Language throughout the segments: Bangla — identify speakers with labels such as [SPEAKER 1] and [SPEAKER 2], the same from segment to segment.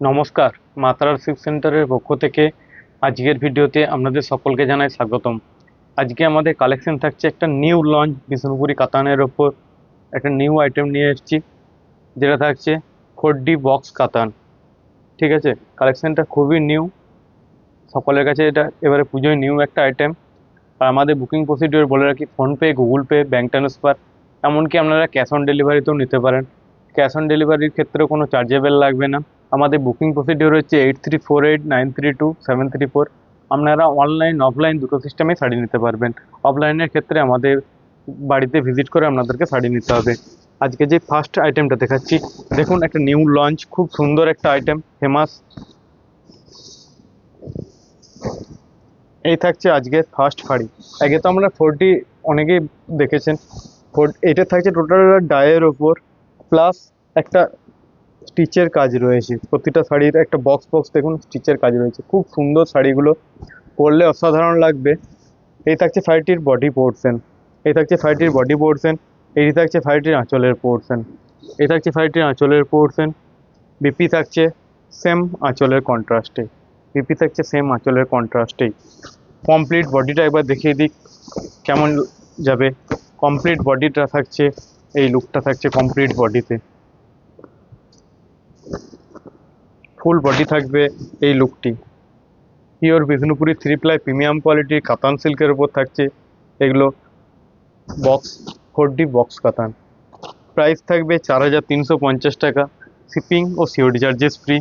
[SPEAKER 1] নমস্কার, মাতারার সিল্ক সেন্টারের পক্ষ থেকে আজকের ভিডিওতে আপনাদের সকলকে জানাই স্বাগতম। আজকে আমাদের কালেকশন থাকছে একটা নিউ লঞ্চ বিষ্ণুপুরি কাতানের ওপর। একটা নিউ আইটেম নিয়ে এসেছি, যেটা থাকছে ফোর ডি বক্স কাতান। ঠিক আছে, কালেকশনটা খুবই নিউ। সকলের কাছে এটা এবারে পুজোয় নিউ একটা আইটেম। আর আমাদের বুকিং প্রসিডিওর বলে রাখি, PhonePe, Google Pay, bank transfer, এমনকি আপনারা ক্যাশ অন ডেলিভারিতেও নিতে পারেন। ক্যাশ অন ডেলিভারির ক্ষেত্রে কোনো চার্জেবল লাগবে না। আমাদের বুকিং প্রসিডিওর হচ্ছে eight three four eight nine three two seven three four. আপনারা অনলাইন, অফলাইন দুটো সিস্টেমে শাড়ি নিতে পারবেন। অফলাইনের ক্ষেত্রে আমাদের বাড়িতে ভিজিট করে আপনাদেরকে শাড়ি নিতে হবে। আজকে যে ফার্স্ট আইটেমটা দেখাচ্ছি, দেখুন একটা নিউ লঞ্চ, খুব সুন্দর একটা আইটেম, ফেমাস। এই থাকছে আজকে ফার্স্ট শাড়ি। আগে তো আমরা ফোরটি অনেকেই দেখেছেন। ফোর এটা থাকছে টোটাল ডায়ের ওপর। প্লাস একটা স্টিচের কাজ রয়েছে। প্রতিটা শাড়ির একটা বক্স বক্স দেখুন স্টিচের কাজ রয়েছে। খুব সুন্দর শাড়িগুলো পরলে অসাধারণ লাগবে। এই থাকছে শাড়িটির বডি পোর্শন এই থাকছে শাড়িটির বডি পোর্শন এই থাকছে শাড়িটির আঁচলের পোর্শন এই থাকছে শাড়িটির আঁচলের পোর্শন বিপি থাকছে সেম আঁচলের কন্ট্রাস্টে বিপি থাকছে সেম আঁচলের কন্ট্রাস্টেই কমপ্লিট বডিটা একবার দেখিয়ে দিক, কেমন যাবে। কমপ্লিট বডিটা থাকছে এই লুকটা থাকছে কমপ্লিট বডিতে ফুল বডি থাকবে এই লুকটি pure Bishnupuri three ply premium কোয়ালিটির কাতান সিল্কের উপর থাকছে এগুলো box four D box katan price থাকবে চার হাজার তিনশো পঞ্চাশ টাকা। শিপিং ও সিওডি চার্জেস ফ্রি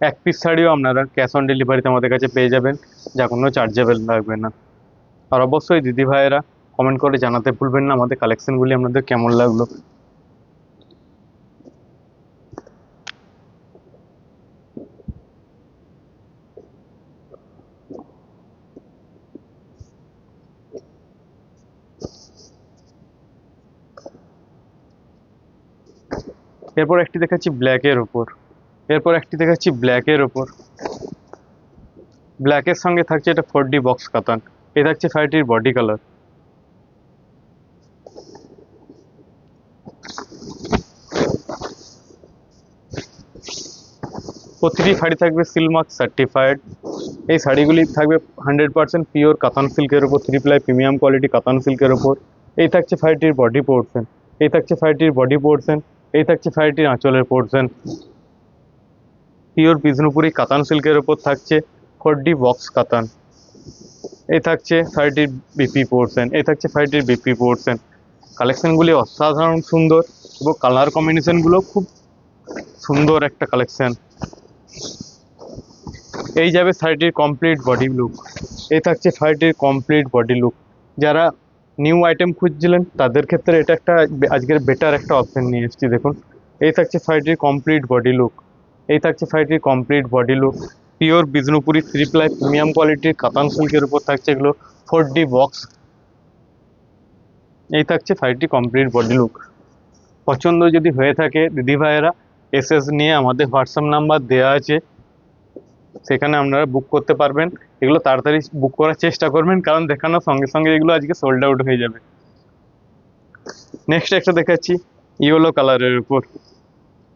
[SPEAKER 1] এক পিস শাড়িও আপনারা ক্যাশ অন ডেলিভারিতে আমাদের কাছে পেয়ে যাবেন। যা কোনো চার্জেবল লাগবে না। আর অবশ্যই দিদি ভাইয়েরা কমেন্ট করে জানাতে ভুলবেন না। আমাদের কালেকশনগুলি আপনাদের কেমন লাগল? এরপর একটি দেখাচ্ছি ব্ল্যাকের ওপর এরপর একটি দেখাচ্ছি ব্ল্যাকের ওপর ব্ল্যাকের সঙ্গে থাকছে এটা ফোর ডি বক্স কাতান। এ থাকছে শাড়িটির বডি কালার প্রতিটি শাড়ি থাকবে সিলমার্ক সার্টিফাইড এই শাড়িগুলি থাকবে হান্ড্রেড পার্সেন্ট পিওর কাতান সিল্কের ওপর three ply premium quality katan সিল্কের ওপর এই থাকছে শাড়িটির বডি পোর্শন এই থাকছে শাড়িটির বডি পোর্শন এই থাকছে শাড়িটির আঁচলের পোর্শন পিওর বিষ্ণুপুরি কাতান সিল্কের ওপর থাকছে ফোর ডি বক্স কাতান এই থাকছে শাড়িটির বিপি পোর্শন এই থাকছে শাড়িটির বিপি পোর্শন কালেকশনগুলি অসাধারণ সুন্দর এবং কালার কম্বিনেশনগুলো খুব সুন্দর একটা কালেকশন এই যাবে শাড়িটির কমপ্লিট বডি লুক এই থাকছে শাড়িটির কমপ্লিট বডি লুক যারা নিউ আইটেম খুঁজছিলেন, তাদের ক্ষেত্রে এটা একটা আজকের বেটার একটা অপশন নিয়ে এসেছি, দেখুন। এই থাকছে শাড়িটির কমপ্লিট বডি লুক এই থাকছে শাড়িটির complete body look pure Bishnupuri three ply premium কোয়ালিটির কাতান সিল্কের উপর থাকছে এগুলো ফোর ডি বক্স এই থাকছে শাড়িটি কমপ্লিট বডি লুক পছন্দ যদি হয়ে থাকে, দিদি ভাইয়েরা এসএস নিয়ে আমাদের হোয়াটসঅ্যাপ নাম্বার দেওয়া আছে। সেখানে আপনারা বুক করতে পারবেন। এগুলো তাড়াতাড়ি বুক করার চেষ্টা করবেন, কারণ দেখানোর সঙ্গে সঙ্গে এগুলো আজকে সোল্ড আউট হয়ে যাবে। নেক্সট একটা দেখাচ্ছি, ইয়েলো কালারের উপর।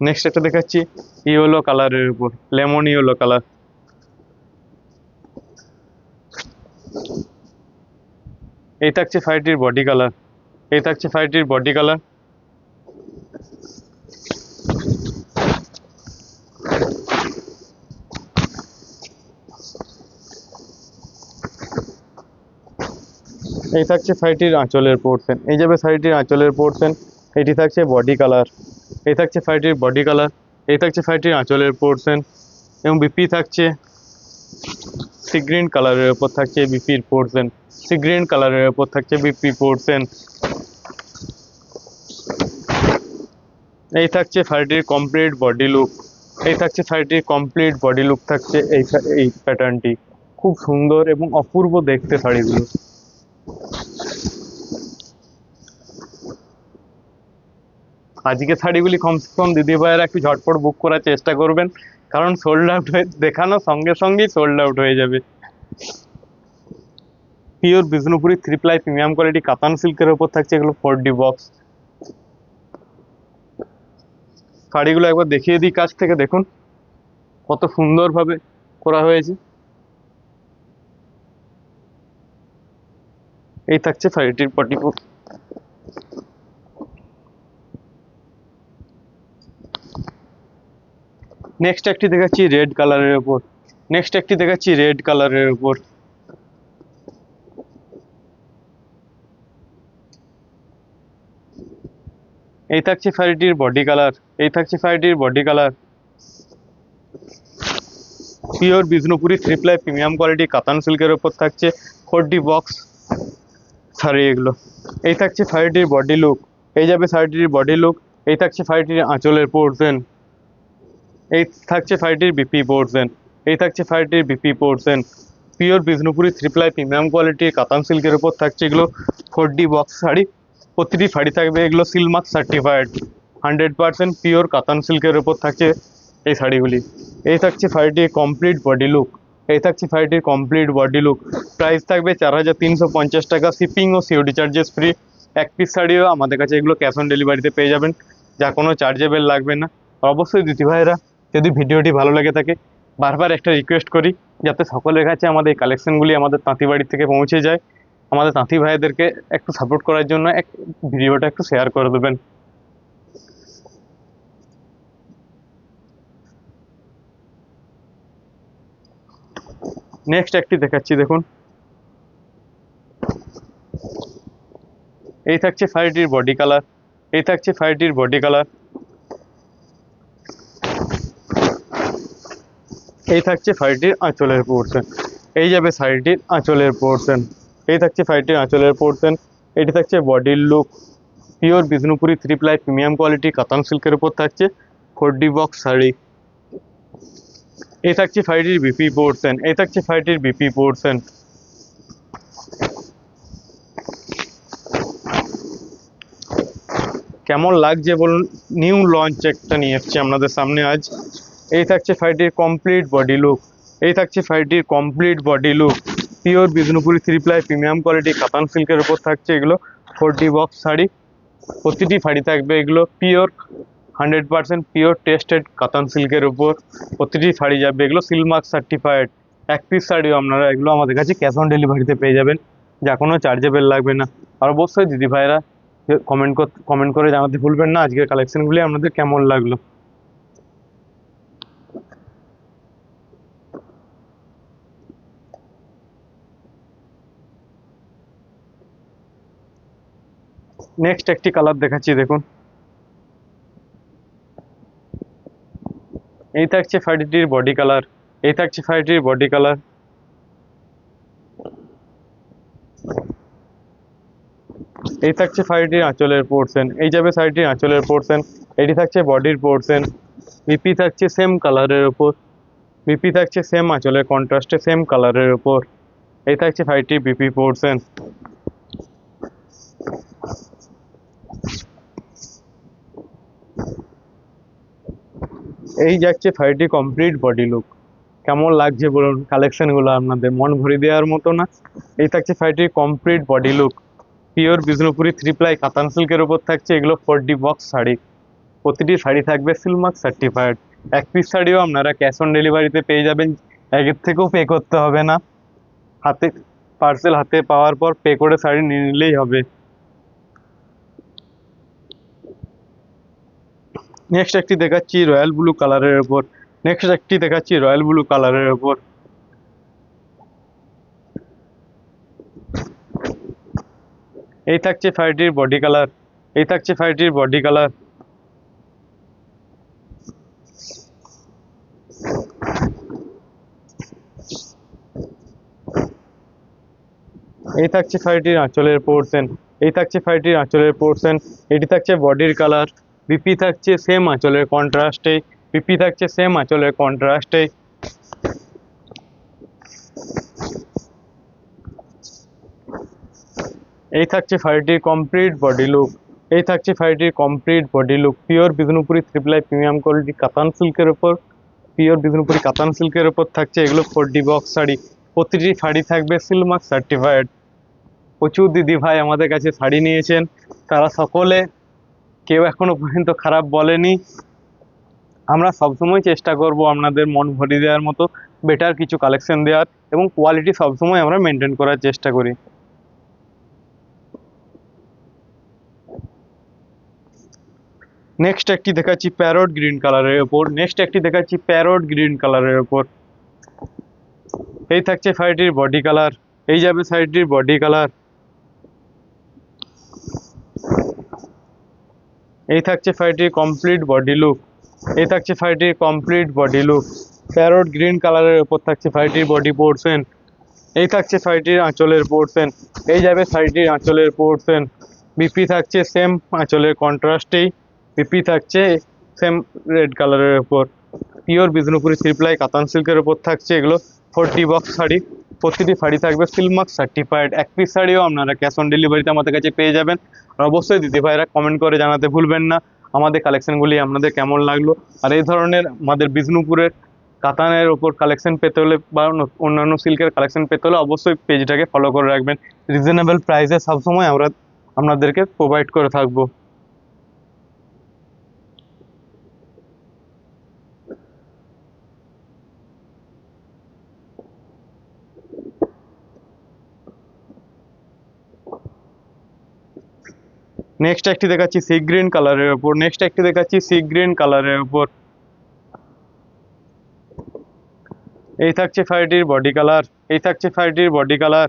[SPEAKER 1] নেক্সট একটা দেখাচ্ছি, ইয়েলো কালারের উপর, লেমন ইয়েলো কালার। এই থাকছে শাড়িটির বডি কালার এই থাকছে শাড়িটির বডি কালার এই থাকছে শাড়িটির আঁচলের পোর্শন এই যাবে শাড়িটির আঁচলের পোর্শন এটি থাকছে বডি কালার এই থাকছে শাড়িটির বডি কালার এই থাকছে শাড়িটির আঁচলের পোর্শন এবং বিপি থাকছে সি গ্রিন কালারের ওপর থাকছে বিপির পোর্শন সি গ্রিন কালারের ওপর থাকছে বিপি পোর্শন এই থাকছে শাড়িটির কমপ্লিট বডি লুক এই থাকছে শাড়িটির কমপ্লিট বডি লুক থাকছে এই এই প্যাটার্নটি খুব সুন্দর এবং অপূর্ব দেখতে শাড়িগুলো। আজকে শাড়িগুলি কমসে কম দিদি ভাইয়েরা একটু ঝটপট বুক করার চেষ্টা করবেন, কারণ সোল্ড আউট হয়ে দেখানো সঙ্গে সঙ্গেই সোল্ড আউট হয়ে যাবে। Pure Bishnupuri three ply premium quality katan সিল্কের ওপর থাকছে এগুলো ফোর ডি বক্স শাড়িগুলো একবার দেখিয়ে দিই, কাছ থেকে দেখুন, কত সুন্দরভাবে করা হয়েছে। এই থাকছে শাড়িটির পটিপুর নেক্সট একটি দেখাচ্ছি রেড কালারের উপর। নেক্সট একটি দেখাচ্ছি রেড কালারের উপর। এই থাকছে শাড়িটির বডি কালার এই থাকছে শাড়িটির body colour pure Bishnupuri three ply premium quality katan সিল্কের উপর থাকছে। ফোর বক্স শাড়ি এগুলো। এই থাকছে শাড়িটির বডি লুক এই যাবে শাড়িটির বডি লুক এই থাকছে শাড়িটির আঁচলের পোর্শন এই থাকছে শাড়িটির বিপি পোর্শন এই থাকছে শাড়িটির BP portion pure Bishnupuri three ply premium কোয়ালিটির কাতান সিল্কের উপর থাকছে এগুলো। Four D box sari. প্রতিটি শাড়ি থাকবে এগুলো silk mark certified hundred percent pure katan সিল্কের উপর থাকছে এই শাড়িগুলি। এই থাকছে শাড়িটির কমপ্লিট বডি লুক এই থাকছে শাড়িটির কমপ্লিট বডি লুক প্রাইস থাকবে চার হাজার তিনশো পঞ্চাশ টাকা। শিপিং ও সিওডি চার্জেস ফ্রি এক পিস শাড়িও আমাদের কাছে এগুলো ক্যাশ অন ডেলিভারিতে পেয়ে যাবেন। যা কোনো চার্জেবেল লাগবে না। অবশ্যই দিদি ভাইরা, যদি ভিডিওটি ভালো লেগে থাকে, বারবার একটা রিকোয়েস্ট করি, যাতে সকলের কাছে আমাদের এই কালেকশনগুলি আমাদের তাঁতি বাড়ি থেকে পৌঁছে যায়। আমাদের তাঁতি ভাইদেরকে একটু সাপোর্ট করার জন্য এক ভিডিওটা একটু শেয়ার করে দেবেন। নেক্সট একটি দেখাচ্ছি, দেখুন। এই থাকছে শাড়িটির বডি কালার এই থাকছে শাড়িটির বডি কালার এই থাকছে শাড়িটির আঁচলের পোর্শন এই যাবে শাড়িটির আঁচলের পোর্শন এই থাকছে শাড়িটির আঁচলের পোর্শন এটি থাকছে বডির look pure Bishnupuri three ply premium quality katan সিল্কের উপর থাকছে। Four box sari. এই থাকছে শাড়িটির বিপি পোর্শন এই থাকছে ফাইটির বিপি পোর্শন কেমন লাগছে বলুন? নিউ লঞ্চ একটা নিয়ে এসছি আপনাদের সামনে আজ। এই থাকছে শাড়িটির কমপ্লিট বডি লুক এই থাকছে শাড়িটির complete body look pure Bishnupuri three ply premium quality katan সিল্কের উপর থাকছে এগুলো। Four D box sari. প্রতিটি শাড়ি থাকবে এগুলো। Pure hundred percent pure tested katan সিল্কের উপর প্রতিটি শাড়ি যাবে। এগুলো সিলমার্ক সার্টিফাইড এক পিস শাড়িও আপনারা, এগুলো আমাদের কাছে ক্যাশ অন ডেলিভারিতে পেয়ে যাবেন। যা কোনো চার্জেবেল লাগবে না। আর অবশ্যই দিদি ভাইরা কমেন্ট কমেন্ট করে জানাতে ভুলবেন না। আজকের কালেকশনগুলি আপনাদের কেমন লাগল? নেক্সট একটি কালার দেখাচ্ছি, দেখুন। এই থাকছে শাড়িটির বডি কালার, এই থাকছে ফাইটির বডি কালার। এই থাকছে শাড়িটির আঁচলের পোর্শন এই যাবে শাড়িটির আঁচলের পোর্শন এটি থাকছে বডির পোর্শন বিপি থাকছে সেম কালারের ওপর বিপি থাকছে সেম আঁচলের কন্ট্রাস্টে সেম কালারের ওপর এই থাকছে শাড়িটির বিপি পোর্শন এই যাচ্ছে শাড়িটি কমপ্লিট বডি লুক কেমন লাগছে বলুন? কালেকশনগুলো আপনাদের। মন ভরে দেওয়ার মতো না। এই থাকছে শাড়িটির complete body look pure Bishnupuri three ply katan সিল্কের উপর থাকছে। এগুলো ফোর ডি বক্স শাড়ি। প্রতিটি শাড়ি থাকবে সিলমার্ক সার্টিফাইড এক পিস শাড়িও আপনারা ক্যাশ অন ডেলিভারিতে পেয়ে যাবেন। একের থেকেও পে করতে হবে না। হাতে পার্সেল হাতে পাওয়ার পর পে করে শাড়ি নিয়ে নিলেই হবে। নেক্সট একটি দেখাচ্ছি রয়্যাল ব্লু কালারের ওপর নেক্সট একটি দেখাচ্ছি রয়্যাল ব্লু কালারের ওপর এই থাকছে শাড়িটির বডি কালার এই থাকছে শাড়িটির বডি কালার এই থাকছে শাড়িটির আঁচলের পোর্শন এই থাকছে শাড়িটির আঁচলের পোর্শন এটি থাকছে বডির কালার বিপি থাকছে সেম আঁচলের কন্ট্রাস্টে বিপি থাকছে সেম আঁচলের কন্ট্রাস্টে এই। থাকছে শাড়িটির কমপ্লিট বডি লুক এই থাকছে শাড়িটির complete body look pure Bishnupuri three ply premium quality katan সিল্কের ওপর পিওর বিষ্ণুপুরি কাতান সিল্কের ওপর থাকছে এগুলো ফোর ডি বক্স শাড়ি। প্রতিটি শাড়ি থাকবে সিলমার্ক সার্টিফাইড প্রচুর দিদি ভাই আমাদের কাছে শাড়ি নিয়েছেন। তারা সকলে কেউ এখনও পর্যন্ত খারাপ বলেনি। আমরা সবসময় চেষ্টা করব আপনাদের মন ভরিয়ে দেওয়ার মতো বেটার কিছু কালেকশন দেওয়ার এবং কোয়ালিটি সবসময় আমরা মেনটেন করার চেষ্টা করি। নেক্সট একটি দেখাচ্ছি প্যারট গ্রিন কালারের ওপর। নেক্সট একটি দেখাচ্ছি প্যারট গ্রিন কালারের ওপর। এই থাকছে শাড়িটির বডি কালার এই যাবে শাড়িটির বডি কালার এই থাকছে শাড়িটির কমপ্লিট বডি লুক এই থাকছে শাড়িটির complete body look parrot green কালারের ওপর থাকছে শাড়িটির বডি পোর্শন এই থাকছে শাড়িটির আঁচলের পোর্শন এই যাবে শাড়িটির আঁচলের পোর্শন বিপি থাকছে সেম আঁচলের কন্ট্রাস্টেই বিপি থাকছে সেম রেড কালারের ওপর পিওর বিষ্ণুপুরি থ্রিপ্লাই কাতান সিল্কের ওপর থাকছে এগুলো। Four D box sari. প্রতিটি শাড়ি থাকবে সিলমার্ক সার্টিফাইড এক পিস শাড়িও আপনারা ক্যাশ অন ডেলিভারিতে আমাদের কাছে পেয়ে যাবেন। আর অবশ্যই দিদি ভাইরা কমেন্ট করে জানাতে ভুলবেন না। আমাদের কালেকশনগুলি আপনাদের কেমন লাগল? আর এই ধরনের আমাদের বিষ্ণুপুরের কাতানের ওপর কালেকশন পেতে হলে বা অন্য- অন্যান্য সিল্কের কালেকশন পেতে হলে অবশ্যই পেজটাকে ফলো করে রাখবেন। রিজনেবল প্রাইসে সবসময় আমরা আপনাদেরকে প্রোভাইড করে থাকব। নেক্সট একটি দেখাচ্ছি সি গ্রিন কালারের ওপর নেক্সট একটি দেখাচ্ছি সি গ্রিন কালারের ওপর এই থাকছে শাড়িটির বডি কালার এই থাকছে শাড়িটির বডি কালার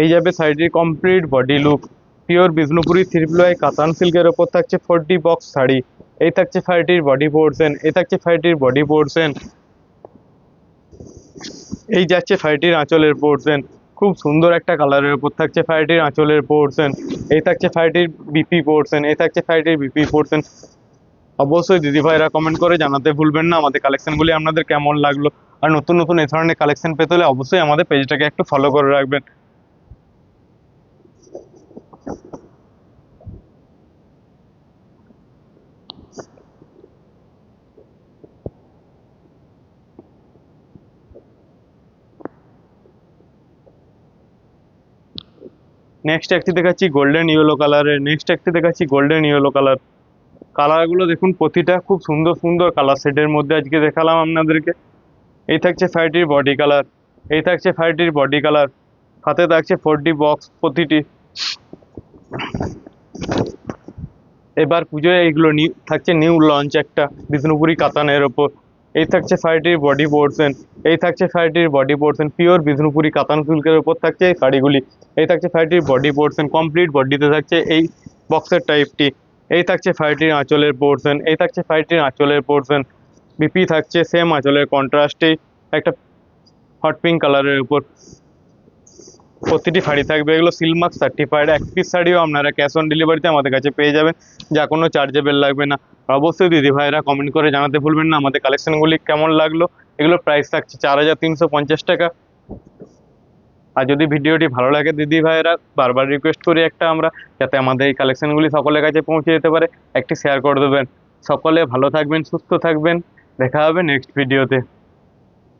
[SPEAKER 1] এই যাবে শাড়িটির complete body look pure Bishnupuri three ply katan সিল্কের ওপর থাকছে ফোরটি বক্স শাড়ি। এই থাকছে শাড়িটির বডি পোর্শন এই থাকছে শাড়িটির বডি পোর্শন এই যাচ্ছে ফাইটির আঁচলের পোর্শন খুব সুন্দর একটা কালারের উপর থাকছে ফাইটির আঁচলের পোর্শন এই থাকছে ফাইটির বিপি পোর্শন এই থাকছে ফাইটির বিপি পোর্শন অবশ্যই দিদিভাইরা কমেন্ট করে জানাতে ভুলবেন না। আমাদের কালেকশনগুলি আপনাদের কেমন লাগল? আর নতুন নতুন এ ধরনের কালেকশন পেতে হলে অবশ্যই আমাদের পেজটাকে একটু ফলো করে রাখবেন। নেক্সট একটি দেখাচ্ছি গোল্ডেন ইয়েলো কালারের নেক্সট একটি দেখাচ্ছি গোল্ডেন ইয়েলো কালার কালারগুলো দেখুন, প্রতিটা খুব সুন্দর সুন্দর কালার সেটের মধ্যে আজকে দেখালাম আপনাদেরকে। এই থাকছে শাড়িটির বডি কালার এই থাকছে শাড়িটির বডি কালার হাতে থাকছে ফোরটি বক্স প্রতিটি। এবার পুজোয় এইগুলো নিউ থাকছে নিউ লঞ্চ একটা, বিষ্ণুপুরি কাতানের ওপর। এই থাকছে শাড়িটির বডি পোর্শন এই থাকছে শাড়িটির বডি পোর্শন পিওর বিষ্ণুপুরি কাতান সিল্কের উপর থাকছে এই শাড়িগুলি। এই থাকছে শাড়িটির বডি পোর্শন কমপ্লিট বডিতে থাকছে এই বক্সের টাইপটি এই থাকছে শাড়িটির আঁচলের পোর্শন এই থাকছে শাড়িটির আঁচলের পোর্শন বিপি থাকছে সেম আঁচলের কন্ট্রাস্টে একটা হট পিঙ্ক কালারের উপর। প্রতিটি শাড়ি থাকবে, এগুলো সিলমার্ক সার্টিফাইড এক পিস শাড়িও আপনারা ক্যাশ অন ডেলিভারিতে আমাদের কাছে পেয়ে যাবেন। যা কোনো চার্জেবেল লাগবে না। অবশ্যই দিদি ভাইরা কমেন্ট করে জানাতে ভুলবেন না, আমাদের কালেকশনগুলি কেমন লাগল। এগুলোর প্রাইস থাকছে চার হাজার তিনশো পঞ্চাশ টাকা। আর যদি ভিডিওটি ভালো লাগে দিদি ভাইয়েরা বারবার রিকোয়েস্ট করি একটা আমরা, যাতে আমাদের এই কালেকশনগুলি সকলের কাছে পৌঁছে যেতে পারে। একটি শেয়ার করে দেবেন। সকলে ভালো থাকবেন, সুস্থ থাকবেন। দেখা হবে নেক্সট ভিডিওতে